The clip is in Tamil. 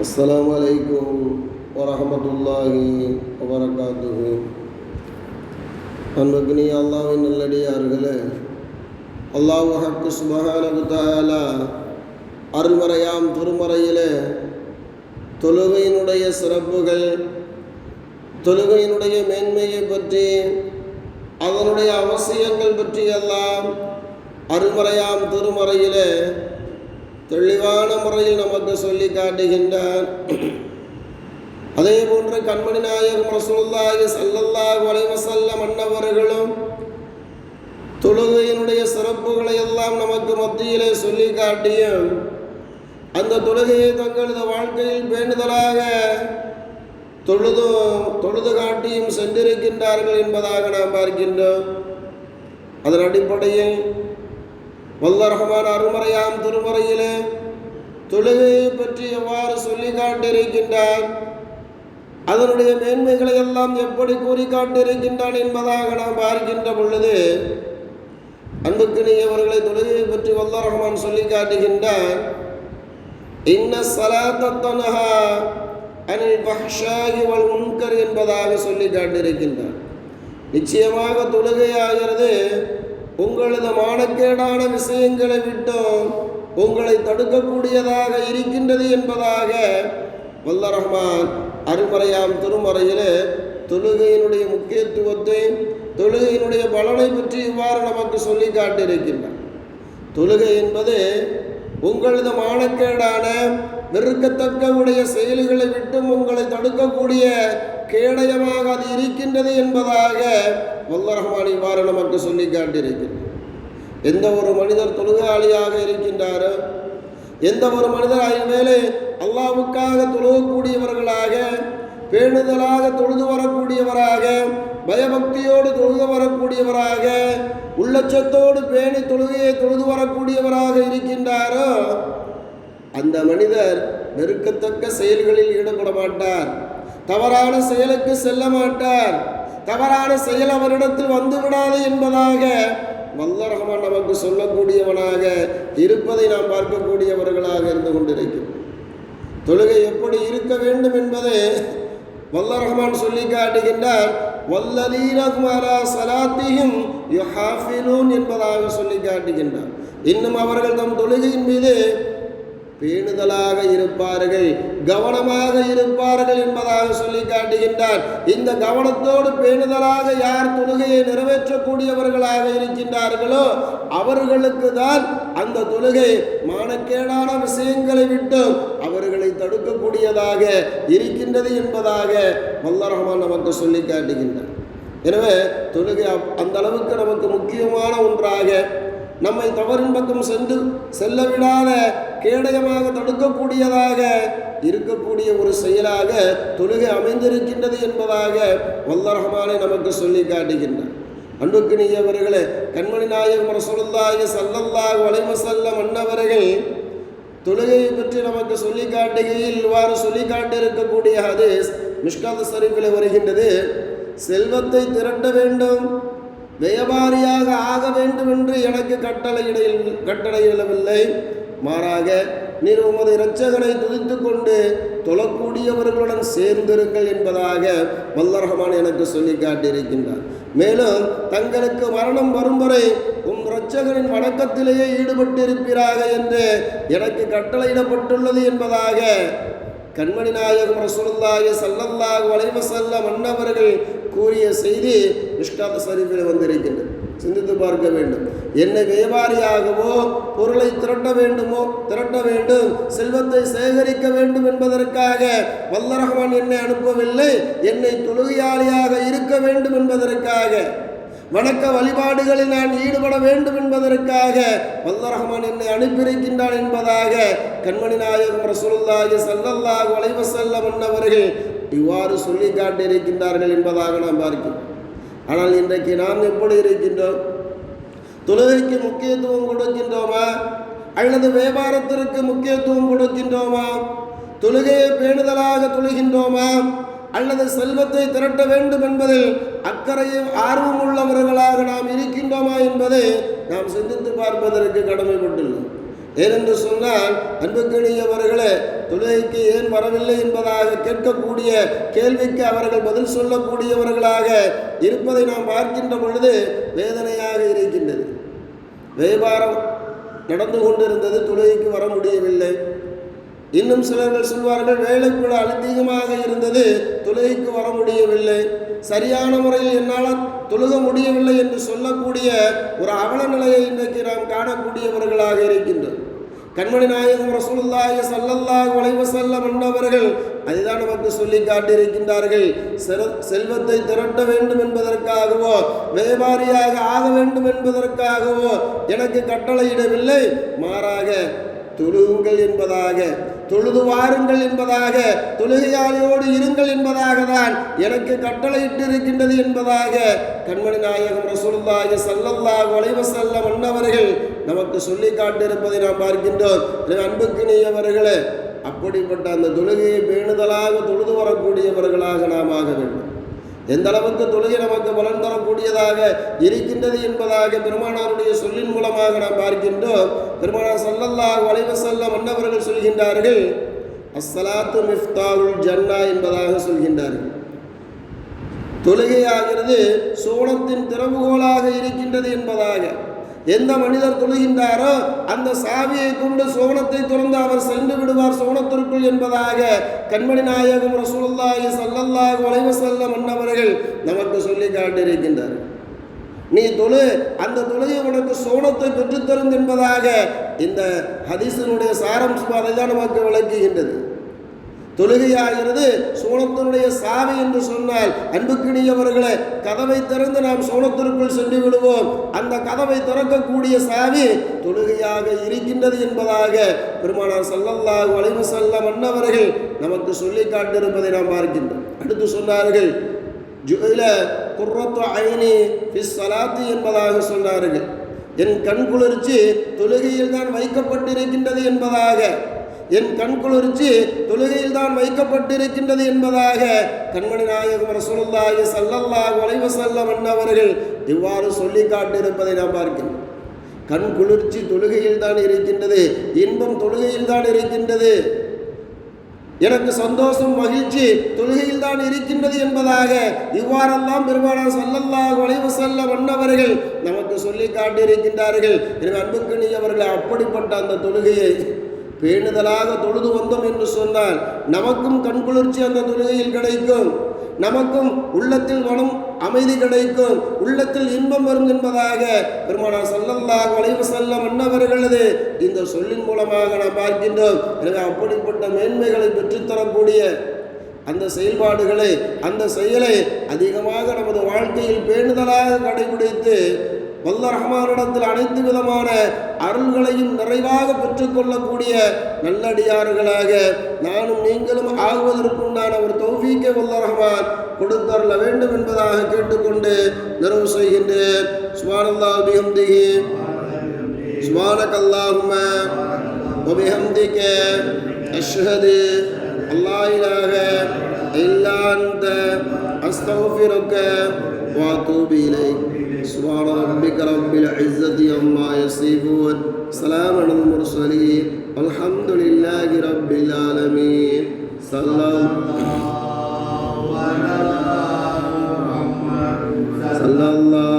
السلام عليكم ورحمة الله وبركاته அன்புக்குனி அல்லாவின் நல்லடியார்களே அல்லாஹ் ஹக்கு சுபஹானஹு தஆலா அருள்மறையாம் திருமறையிலே தொழுகையினுடைய சிறப்புகள் தொழுகையினுடைய மேன்மையை பற்றி அதனுடைய அவசியங்கள் பற்றி எல்லாம் அருள்மறையாம் திருமறையிலே தெளிவான முறையில் நமக்கு சொல்லி காட்டுகின்றார். அதே போன்று கண்மணி நாயகம் ரசூலுல்லாஹி ஸல்லல்லாஹு அலைஹி அன்னவர்களும் தொழுகையினுடைய சிறப்புகளை எல்லாம் நமக்கு மத்தியிலே சொல்லி காட்டியும் அந்த தொழுகையை தங்களது வாழ்க்கையில் பேணுதலாக தொழுதும் தொழுது காட்டியும் சென்றிருக்கின்றார்கள் என்பதாக நாம் பார்க்கின்றோம். அதன் அடிப்படையில் வல்ல ரஹ்மான் அருமறையாம் திருமறையிலே தொழுகையை பற்றி எவ்வாறு சொல்லி காட்டியிருக்கின்றார்? அதனுடைய மேன்மைகளை எல்லாம் எப்படி கூறி காட்டியிருக்கின்றான் என்பதாக நாம் பார்க்கின்ற பொழுது அன்புக்கினியவர்களை தொழுகையை பற்றி வல்ல ரஹ்மான் சொல்லி காட்டுகின்றார். இன்ன சலாத்தனஹா அனில் பஹ்ஷாகி வல் முன்கர் என்பதாக சொல்லி காட்டியிருக்கின்றார். நிச்சயமாக தொழுகையாகிறது உங்களது மானக்கேடான விஷயங்களை விட்டும் உங்களை தடுக்கக்கூடியதாக இருக்கின்றது என்பதாக வல்ல ரஹ்மான் அருமறையாம் திருமறையிலே தொழுகையினுடைய முக்கியத்துவத்தை தொழுகையினுடைய பலனை பற்றி இவ்வாறு நமக்கு சொல்லி காட்டியிருக்கின்றார். தொழுகை என்பது உங்களது மானக்கேடான வெறுக்கத்தக்க உடைய செயல்களை விட்டும் உங்களை தடுக்கக்கூடிய கேடயமாக அது இருக்கின்றது என்பதாக வல்ல ரஹ்மான் இவ்வாறு நமக்கு சொல்லி காட்டியிருக்கின்றார் எந்த ஒரு மனிதர் தொழுகாளியாக இருக்கின்றாரோ எந்த ஒரு மனிதர் ஐவேளை அல்லாவுக்காக தொழுகக்கூடியவர்களாக பேணுதலாக தொழுது வரக்கூடியவராக பயபக்தியோடு தொழுது வரக்கூடியவராக உள்ளச்சத்தோடு பேணி தொழுகையை தொழுது வரக்கூடியவராக இருக்கின்றாரோ அந்த மனிதர் வெறுக்கத்தக்க செயல்களில் ஈடுபட மாட்டார். தவறான செயலுக்கு செல்ல மாட்டார். தவறான செயல் அவரிடத்தில் வந்துவிடாது என்பதாக வல்ல ரஹமான் நமக்கு சொல்லக்கூடியவனாக இருப்பதை நாம் பார்க்கக்கூடியவர்களாக இருந்து கொண்டிருக்கிறோம். தொழுகை எப்படி இருக்க வேண்டும் என்பதை வல்ல ரஹமான் சொல்லி காட்டுகின்றார் என்பதாக சொல்லி காட்டுகின்றார் இன்னும் அவர்கள் தம் தொழுகையின் மீது பேணுதலாக இருப்பார்கள் கவனமாக இருப்பார்கள் என்பதாக சொல்லி காட்டுகின்றார். இந்த கவனத்தோடு பேணுதலாக யார் தொழுகையை நிறைவேற்றக்கூடியவர்களாக இருக்கின்றார்களோ அவர்களுக்கு தான் அந்த தொழுகை மானக்கேடான விஷயங்களை விட்டு அவர்களை தடுக்கக்கூடியதாக இருக்கின்றது என்பதாக வல்ல ரஹ்மான் நமக்கு சொல்லி காட்டுகின்றார். எனவே தொழுகை அந்த அளவுக்கு நமக்கு முக்கியமான ஒன்றாக நம்மை தவறின் பக்கம் சென்று செல்ல விடாத கேடயமாக தடுக்கக்கூடியதாக இருக்கக்கூடிய ஒரு செயலாக தொழுகை அமைந்திருக்கின்றது என்பதாக வல்லரகமானை நமக்கு சொல்லி காட்டுகின்றார். அன்புக்கினியவர்களே கண்மணி நாயகம் ரசூலுல்லாஹி ஸல்லல்லாஹு அலைஹி வஸல்லம் அன்னவர்கள் தொழுகையை பற்றி நமக்கு சொல்லி காட்டுகையில் இவ்வாறு சொல்லி காட்டியிருக்கக்கூடிய ஹதீஸ் மிஷ்காத் ஷரீஃபில் வருகின்றது. செல்வத்தை திரட்ட வேண்டும் வியாபாரியாக ஆக வேண்டும் என்று எனக்கு கட்டளையிடையில் கட்டளையிடவில்லை மாறாக நீர் உமது இரட்சகனை துதித்து கொண்டு தொழக்கூடியவர்களுடன் சேர்ந்திருங்கள் என்பதாக வல்லரகமான் எனக்கு சொல்லி காட்டியிருக்கின்றார். மேலும் தங்களுக்கு மரணம் வரும் வரை உம் இரட்சகரின் வணக்கத்திலேயே ஈடுபட்டிருப்பீராக என்று எனக்கு கட்டளையிடப்பட்டுள்ளது என்பதாக கண்மணி நாயகம் ரசூலுல்லாஹி ஸல்லல்லாஹு அலைஹி வஸல்லம் அன்னவர்கள் கூறிய செய்தி நிஷ்காந்த சரிவில் வந்திருக்கின்றது. சிந்தித்து பார்க்க வேண்டும். என்னை வியாபாரியாகவோ பொருளை திரட்ட வேண்டுமோ திரட்ட வேண்டும். செல்வத்தை சேகரிக்க வேண்டும் என்பதற்காக வல்லரகமான் என்னை அனுப்பவில்லை. என்னை தொழுகையாளியாக இருக்க வேண்டும் என்பதற்காக வணக்க வழிபாடுகளில் நான் ஈடுபட வேண்டும் என்பதற்காக வல்லரஹமான் என்னை அனுப்பியிருக்கின்றான் என்பதாக கண்மணி நாயகம் ரசூலுல்லாஹி ஸல்லல்லாஹு அலைஹி செல்ல அன்னவர்கள் இவ்வாறு சொல்லி காட்டியிருக்கின்றார்கள் என்பதாக நாம் பார்க்கிறோம். ஆனால் இன்றைக்கு நாம் எப்படி இருக்கின்றோம்? தொழுகைக்கு முக்கியத்துவம் கொடுக்கின்றோமா? அல்லது வியாபாரத்திற்கு முக்கியத்துவம் கொடுக்கின்றோமா? தொழுகையை பேணுதலாக தொழுகின்றோமா? அல்லது செல்வத்தை திரட்ட வேண்டும் என்பதில் அக்கறையும் ஆர்வம் உள்ளவர்களாக நாம் இருக்கின்றோமா என்பதை நாம் சிந்தித்து பார்ப்பதற்கு கடமைப்பட்டுள்ளோம். ஏனென்று சொன்னால் அன்புக்கணியவர்களே தொழுகைக்கு ஏன் வரவில்லை என்பதாக கேட்கக்கூடிய கேள்விக்கு அவர்கள் பதில் சொல்லக்கூடியவர்களாக இருப்பதை நாம் பார்க்கின்ற பொழுது வேதனையாக இருக்கின்றது. வியாபாரம் நடந்து கொண்டிருந்தது தொழுகைக்கு வர முடியவில்லை. இன்னும் சிலர்கள் சொல்வார்கள் வேலை கூட அதிகமாக இருந்தது தொழுகைக்கு வர முடியவில்லை. சரியான முறையில் என்னால் தொழுக முடியவில்லை என்று சொல்லக்கூடிய ஒரு அவல நிலையை இன்றைக்கு நாம் காணக்கூடியவர்களாக இருக்கின்றோம். கண்மணி நாயகம் ரசூலுல்லாஹி ஸல்லல்லாஹு அலைஹி வஸல்லம் என்பவர்கள் அதுதான் நமக்கு சொல்லி காட்டியிருக்கின்றார்கள். செர- செல்வத்தை திரட்ட வேண்டும் என்பதற்காகவோ வியாபாரியாக ஆக வேண்டும் என்பதற்காகவோ எனக்கு கட்டளையிடவில்லை. மாறாக தொழுகுங்கள் என்பதாக தொழுது வாருங்கள் என்பதாக தொழுகையாளியோடு இருங்கள் என்பதாக தான் எனக்கு கட்டளையிட்டு இருக்கின்றது என்பதாக கண்மணி நாயகம் ரசூலுல்லாஹி சல்லல்லாஹு அலைஹி வஸல்லம் அன்னவர்கள் நமக்கு சொல்லி காட்டியிருப்பதை நாம் பார்க்கின்றோம். எனவே அன்புக்கினியவர்களே அப்படிப்பட்ட அந்த தொழுகையை பேணுதலாக தொழுது வரக்கூடியவர்களாக நாம் ஆக வேண்டும். எந்த அளவுக்கு தொழுகை நமக்கு பலன் தரக்கூடியதாக இருக்கின்றது என்பதாக பெருமானாருடைய சொல்லின் மூலமாக நாம் பார்க்கின்றோம். பெருமானார் சல்லல்லா வளைவு செல்ல மன்னவர்கள் சொல்கின்றார்கள் அஸ்ஸலாத்து மிஃப்தாவுல் ஜன்னா என்பதாக சொல்கின்றார்கள். தொழுகையாகிறது சோனத்தின் திறவுகோலாக இருக்கின்றது என்பதாக. எந்த மனிதர் தொழுகின்றாரோ அந்த சாவியை கொண்டு சோகனத்தை திறந்து அவர் சென்று விடுவார் சோகனத்திற்குள் என்பதாக கண்மணி நாயகம் ரசூலுல்லாஹி ஸல்லல்லாஹு அலைஹி செல்ல மன்னவர்கள் நமக்கு சொல்லி காட்டியிருக்கின்றார் நீ தொழு அந்த தொழுகை உனக்கு சோனத்தை பெற்றுத்தரும் என்பதாக இந்த ஹதீசனுடைய சாரம்சம் அதை தான் நமக்கு விளக்குகின்றது. தொழுகையாகிறது சோனத்தினுடைய சாவி என்று சொன்னால் அன்புக்கினியவர்களே கதவை திறந்து நாம் சோனத்திற்குள் சென்று விடுவோம். அந்த கதவை திறக்கக்கூடிய சாவி தொழுகையாக இருக்கின்றது என்பதாக பெருமானார் ஸல்லல்லாஹு வளைவு செல்ல மன்னவர்கள் நமக்கு சொல்லி காட்டிருப்பதை நாம் பார்க்கின்றோம். அடுத்து சொன்னார்கள் ஜுஇல குர்ரத்து ஐனி பிஸ் சலாத்து என்பதாக சொன்னார்கள். என் கண் குளிர்ச்சி தொழுகையில் தான் வைக்கப்பட்டிருக்கின்றது என்பதாக என் கண் குளிர்ச்சி தொழுகையில் தான் வைக்கப்பட்டிருக்கின்றது என்பதாக கண்மணி நாயகம் ரசூலுல்லாஹி ஸல்லல்லாஹு அலைஹி வஸல்லம் அன்னவர்கள் இவ்வாறு சொல்லி காட்டியிருப்பதை நாம் பார்க்கிறோம். கண் குளிர்ச்சி தொழுகையில் தான் இருக்கின்றது இன்பம் தொழுகையில் தான் இருக்கின்றது. எனக்கு சந்தோஷம் மகிழ்ச்சி தொழுகையில் தான் இருக்கின்றது என்பதாக இவ்வாறெல்லாம் பெருமானார் ஸல்லல்லாஹு அலைஹி செல்ல வண்ணவர்கள் நமக்கு சொல்லி காட்டியிருக்கின்றார்கள். எனவே அன்புக்கு நீ அவர்கள் அப்படிப்பட்ட அந்த தொழுகையை பேணுதலாக தொழுது வந்தோம் என்று சொன்னால் நமக்கும் கண்குளிர்ச்சி அந்த தொழுகையில் கிடைக்கும். நமக்கும் உள்ளத்தில் மனம் அமைதி கிடைக்கும். உள்ளத்தில் இன்பம் வரும் என்பதாக பெருமானார் ஸல்லல்லாஹு வளைவு வஸல்லம் அன்னவர்களது இந்த சொல்லின் மூலமாக நாம் பார்க்கின்றோம். எனவே அப்படிப்பட்ட மேன்மைகளை பெற்றுத்தரக்கூடிய அந்த செயல்பாடுகளை அந்த செயலை அதிகமாக நமது வாழ்க்கையில் பேணுதலாக கடைபிடித்து வல்ல ரஹ்மானிடத்தில் அனைத்து விதமான அருள்களையும் நிறைவாக பெற்றுக்கொள்ளக்கூடிய நல்லடியார்களாக நானும் நீங்களும் ஆகுவதற்குண்டான ஒரு தௌஃபீக்கை வல்ல ரஹ்மான் கொடுத்தருள வேண்டும் என்பதாக கேட்டுக்கொண்டு நிறைவு செய்கின்றேன் சுபானல்லா பிஹம்திஹி சுபானக் அல்லாஹும்ம وبحمدك أشهد أن لا إله إلا أنت أستغفرك وأتوب إليك سبحان ربك رب العزة عما يصفون. سلام على المرسلين. الحمد لله رب العالمين. صلى صلى الله